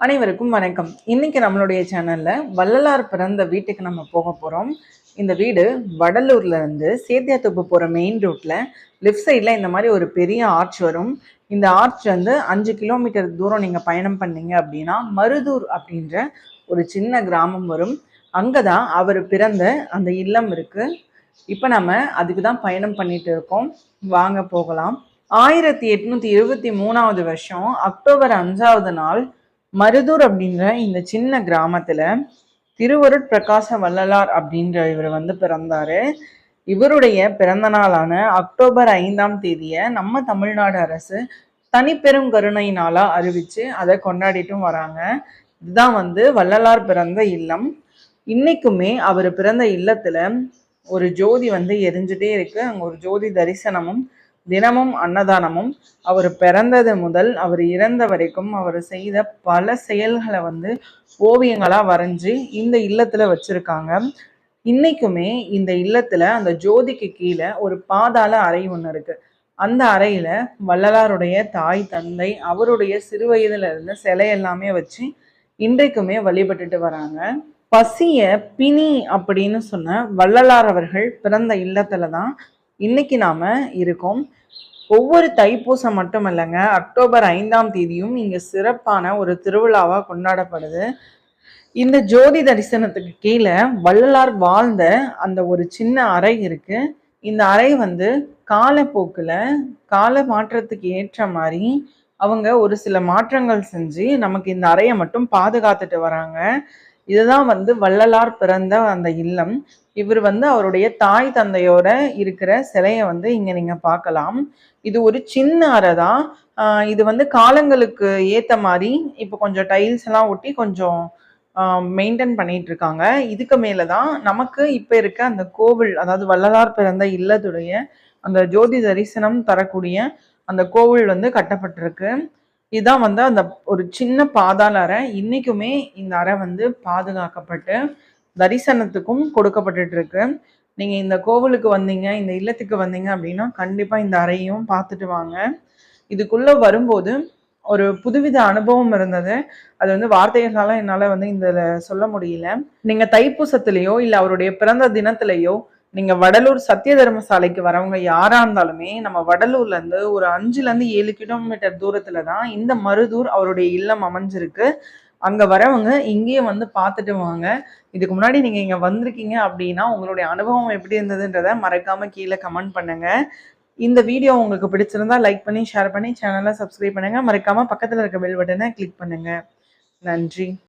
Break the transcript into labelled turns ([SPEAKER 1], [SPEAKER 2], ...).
[SPEAKER 1] அனைவருக்கும் வணக்கம். இன்னைக்கு நம்மளுடைய சேனல்ல வள்ளலார் பிறந்த வீட்டுக்கு நம்ம போக போறோம். இந்த வீடு வடலூர்ல இருந்து சேத்தியாத்தோப்பு போற மெயின் ரோட்ல லெஃப்ட் சைட்ல இந்த மாதிரி ஒரு பெரிய ஆர்ச் வரும். இந்த ஆர்ச் வந்து அஞ்சு கிலோமீட்டர் தூரம் நீங்க பயணம் பண்ணீங்க அப்படின்னா மருதூர் அப்படின்ற ஒரு சின்ன கிராமம் வரும். அங்கதான் அவர் பிறந்த அந்த இல்லம் இருக்கு. இப்போ நம்ம அதுக்கு தான் பயணம் பண்ணிட்டு இருக்கோம். வாங்க போகலாம். ஆயிரத்தி எட்நூத்தி இருபத்தி மூணாவது வருஷம் அக்டோபர் அஞ்சாவது நாள் மருதூர் அப்படின்ற இந்த சின்ன கிராமத்துல திருவருட் பிரகாச வள்ளலார் அப்படின்ற இவர் வந்து பிறந்தாரு. இவருடைய பிறந்த நாளான அக்டோபர் ஐந்தாம் தேதியை நம்ம தமிழ்நாடு அரசு தனிப்பெரும் கருணை நாளா அறிவிச்சு அதை கொண்டாடிட்டும் வராங்க. இதுதான் வந்து வள்ளலார் பிறந்த இல்லம். இன்னைக்குமே அவர் பிறந்த இல்லத்துல ஒரு ஜோதி வந்து எரிஞ்சுட்டே இருக்கு. அங்க ஒரு ஜோதி தரிசனமும் தினமும் அன்னதானமும் அவர் பிறந்தது முதல் அவர் இறந்த வரைக்கும் அவர் செய்த பல செயல்களை வந்து ஓவியங்களா வரைஞ்சு இந்த இல்லத்துல வச்சிருக்காங்க. இன்னைக்குமே இந்த இல்லத்துல அந்த ஜோதிக்கு கீழே ஒரு பாதாள அறை ஒன்று இருக்கு. அந்த அறையில வள்ளலாருடைய தாய் தந்தை அவருடைய சிறு வயதில் இருந்த சிலை எல்லாமே வச்சு இன்றைக்குமே வழிபட்டுட்டு வராங்க. பசிய பிணி அப்படின்னு சொன்ன வள்ளலார் அவர்கள் பிறந்த இல்லத்துல தான் இன்னைக்கு நாம இருக்கோம். ஒவ்வொரு தைப்பூசம் மட்டும் இல்லைங்க அக்டோபர் ஐந்தாம் தேதியும் இங்கே சிறப்பான ஒரு திருவிழாவாக கொண்டாடப்படுது. இந்த ஜோதி தரிசனத்துக்கு கீழே வள்ளலார் வாழ்ந்த அந்த ஒரு சின்ன அறை இருக்கு. இந்த அறை வந்து காலப்போக்கில் கால மாற்றத்துக்கு ஏற்ற மாதிரி அவங்க ஒரு சில மாற்றங்கள் செஞ்சு நமக்கு இந்த அறையை மட்டும் பாதுகாத்துட்டு வராங்க. இதுதான் வந்து வள்ளலார் பிறந்த அந்த இல்லம். இவர் வந்து அவருடைய தாய் தந்தையோட இருக்கிற சிலையை வந்து இங்க நீங்க பார்க்கலாம். இது ஒரு சின்ன அறை தான். இது வந்து காலங்களுக்கு ஏத்த மாதிரி இப்போ கொஞ்சம் டைல்ஸ் எல்லாம் ஒட்டி கொஞ்சம் மெயின்டைன் பண்ணிட்டு இருக்காங்க. இதுக்கு மேலதான் நமக்கு இப்ப இருக்க அந்த கோவில் அதாவது வள்ளலார் பிறந்த இல்லத்துடைய அந்த ஜோதி தரிசனம் தரக்கூடிய அந்த கோவில் வந்து கட்டப்பட்டிருக்கு. இதுதான் வந்து அந்த ஒரு சின்ன பாதாள அறை. இன்னைக்குமே இந்த அறை வந்து பாதுகாக்கப்பட்டு தரிசனத்துக்கும் கொடுக்கப்பட்டுட்டு இருக்கு நீங்க இந்த கோவிலுக்கு வந்தீங்க இந்த இல்லத்துக்கு வந்தீங்க அப்படின்னா கண்டிப்பா இந்த அறையும் பார்த்துட்டு வாங்க. இதுக்குள்ள வரும்போது ஒரு புதுவித அனுபவம் இருந்தது. அது வந்து வார்த்தைகளால என்னால வந்து இந்த சொல்ல முடியல. நீங்க தைப்பூசத்திலேயோ இல்ல அவருடைய பிறந்த தினத்திலேயோ நீங்கள் வடலூர் சத்திய தர்மசாலைக்கு வரவங்க யாராக இருந்தாலுமே நம்ம வடலூர்லேருந்து ஒரு அஞ்சுலேருந்து ஏழு கிலோமீட்டர் தூரத்தில் தான் இந்த மருதூர் அவருடைய இல்லம் அமைஞ்சிருக்கு. அங்கே வரவங்க இங்கேயே வந்து பார்த்துட்டு வாங்க. இதுக்கு முன்னாடி நீங்கள் இங்கே வந்திருக்கீங்க அப்படின்னா உங்களுடைய அனுபவம் எப்படி இருந்ததுன்றத மறக்காமல் கீழே கமெண்ட் பண்ணுங்கள் இந்த வீடியோ உங்களுக்கு பிடிச்சிருந்தா லைக் பண்ணி ஷேர் பண்ணி சேனலை சப்ஸ்கிரைப் பண்ணுங்கள் மறக்காமல் பக்கத்தில் இருக்க பெல் பட்டனை கிளிக் பண்ணுங்கள் நன்றி.